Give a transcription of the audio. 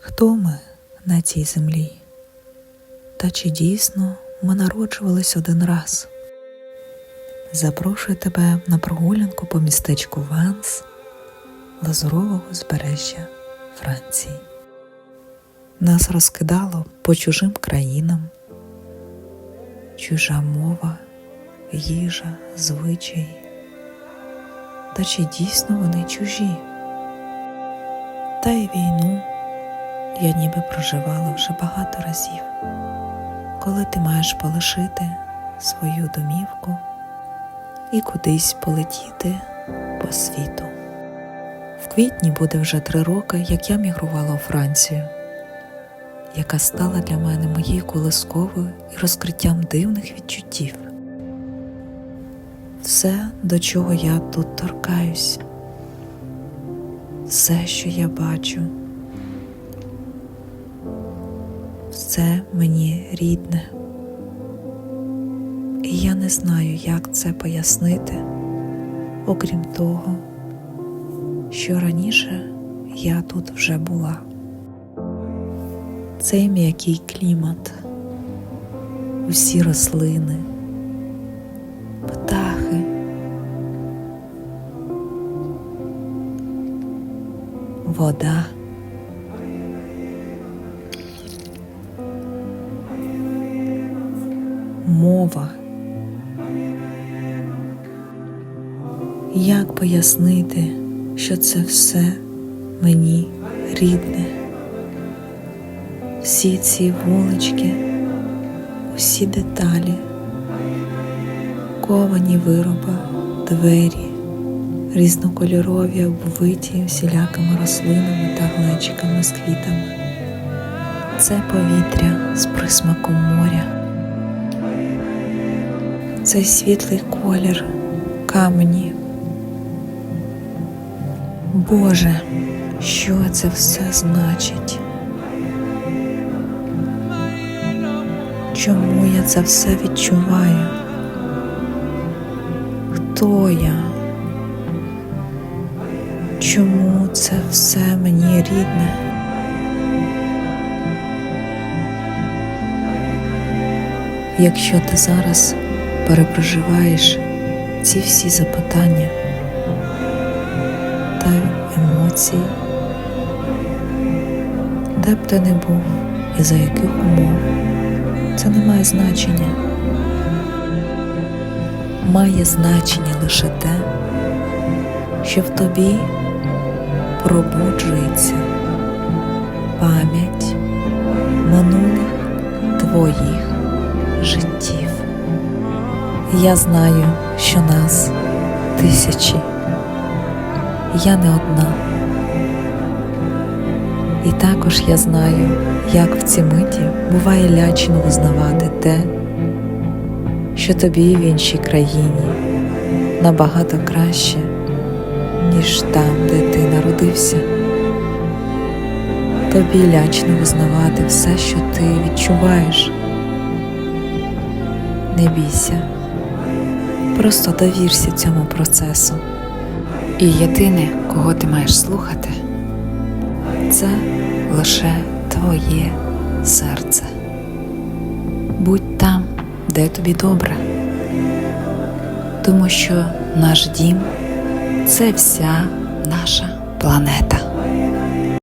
Хто ми на цій землі? Та чи дійсно ми народжувались один раз? Запрошую тебе на прогулянку по містечку Ванс Лазурового збережжя Франції. Нас розкидало по чужим країнам, чужа мова, їжа, звичаї. Та чи дійсно вони чужі? Та й війну я ніби проживала вже багато разів, коли ти маєш полишити свою домівку і кудись полетіти по світу. В квітні буде вже три роки, як я мігрувала у Францію, яка стала для мене моєю колисковою і розкриттям дивних відчуттів. Все, до чого я тут торкаюсь, все, що я бачу, все мені рідне. І я не знаю, як це пояснити, окрім того, що раніше я тут вже була. Цей м'який клімат, усі рослини, птахи, вода. Мова. Як пояснити, що це все мені рідне? Всі ці вулички, усі деталі, ковані вироби, двері, різнокольорові, обвиті всілякими рослинами та глечиками з квітами. Це повітря з присмаком моря. Цей світлий колір камені. Боже, що це все значить? Чому я це все відчуваю? Хто я? Чому це все мені рідне? Якщо ти зараз перепроживаєш ці всі запитання та емоції, де б ти не був і за яких умов, це не має значення. Має значення лише те, що в тобі пробуджується Я знаю, що нас тисячі. Я не одна. І також я знаю, як в ці миті буває лячно визнавати те, що тобі в іншій країні набагато краще, ніж там, де ти народився. Тобі лячно визнавати все, що ти відчуваєш. Не бійся, просто довірся цьому процесу. І єдине, кого ти маєш слухати, Це лише твоє серце. Будь там, де тобі добре, тому що наш дім це вся наша планета.